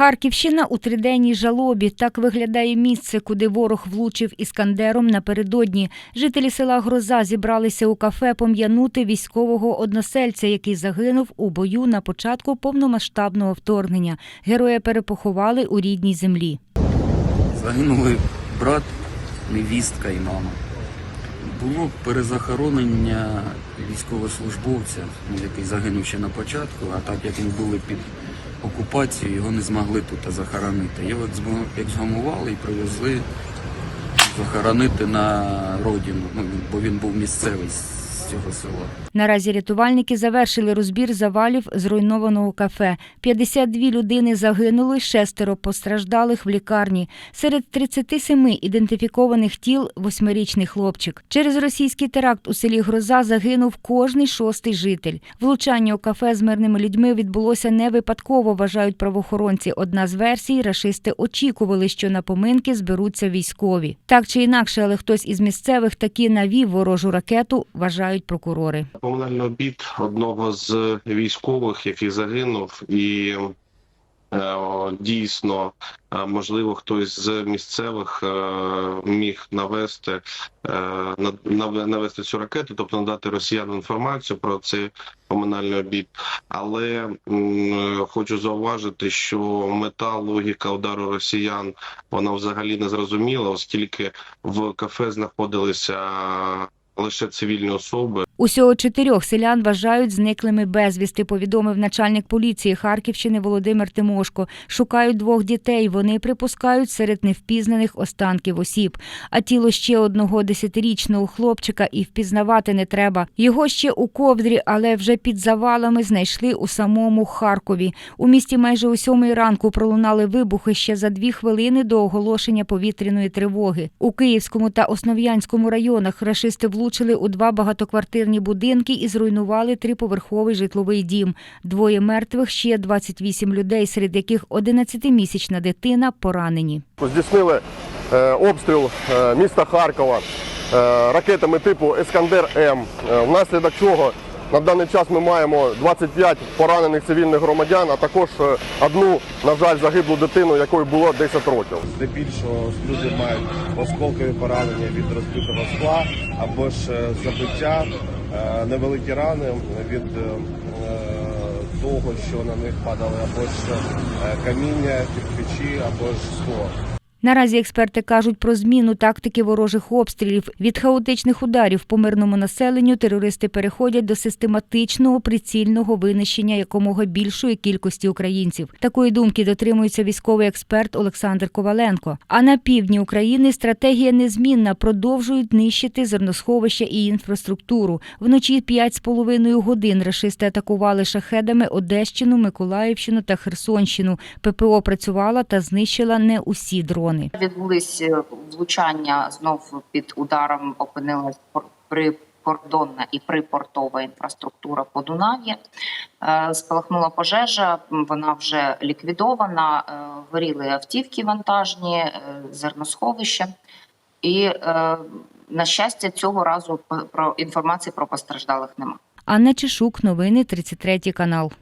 Харківщина у триденній жалобі. Так виглядає місце, куди ворог влучив іскандером напередодні. Жителі села Гроза зібралися у кафе пом'янути військового односельця, який загинув у бою на початку повномасштабного вторгнення. Героя перепоховали у рідній землі. Загинули брат, невістка і мама. Було перезахоронення військовослужбовця, який загинув ще на початку, а так як він були під окупацією, його не змогли тут захоронити. Його як згамували і привезли захоронити на родину, ну, бо він був місцевий цього села. Наразі рятувальники завершили розбір завалів зруйнованого кафе. 52 людини загинули, шестеро постраждалих в лікарні. Серед 37 ідентифікованих тіл восьмирічний хлопчик. Через російський теракт у селі Гроза загинув кожний шостий житель. Влучання у кафе з мирними людьми відбулося не випадково, вважають правоохоронці. Одна з версій рашисти очікували, що на поминки зберуться військові. Так чи інакше, але хтось із місцевих таки навів ворожу ракету, вважають прокурори. Комунальний обід одного з військових, який загинув, і е, дійсно, е, можливо, хтось з місцевих е, міг навести на- нав- навести цю ракету, тобто надати росіянам інформацію про цей комунальний обід. Але хочу зауважити, що мета логіка удару росіян вона взагалі не зрозуміла, оскільки в кафе знаходилися лише цивільні особи. Усього чотирьох селян вважають зниклими безвісти, повідомив начальник поліції Харківщини Володимир Тимошко. Шукають двох дітей. Вони припускають серед невпізнаних останків осіб. А тіло ще одного десятирічного хлопчика і впізнавати не треба. Його ще у ковдрі, але вже під завалами знайшли у самому Харкові. У місті майже о сьомій ранку пролунали вибухи ще за дві хвилини до оголошення повітряної тривоги. У Київському та Основ'янському районах рашисти влучили у два багатоквартирні будинки і зруйнували триповерховий житловий дім. Двоє мертвих, ще 28 людей, серед яких 11-місячна дитина поранені. Здійснили е, обстріл е, міста Харкова е, ракетами типу Ескандер М. Внаслідок чого на даний час ми маємо 25 поранених цивільних громадян, а також одну, на жаль, загиблу дитину, якої було 10 років. Здебільшого люди мають осколкові поранення від розбитого скла або ж забиття, невеликі рани від е, того, що на них падали або ж е, каміння, кирпичі, або ж скло. Наразі експерти кажуть про зміну тактики ворожих обстрілів. Від хаотичних ударів по мирному населенню терористи переходять до систематичного прицільного винищення якомога більшої кількості українців. Такої думки дотримується військовий експерт Олександр Коваленко. А на півдні України стратегія незмінна. Продовжують нищити зерносховища і інфраструктуру. Вночі 5,5 годин рашисти атакували шахедами Одещину, Миколаївщину та Херсонщину. ППО працювала та знищила не усі дрони. Відбулись е, влучання знов під ударом опинилась прикордонна і припортова інфраструктура по Дунаві. Е, Спалахнула пожежа, вона вже ліквідована. е, Горіли автівки вантажні, е, зерносховища. І на щастя, цього разу про інформації про постраждалих немає. Анна Чешук, новини 33 канал.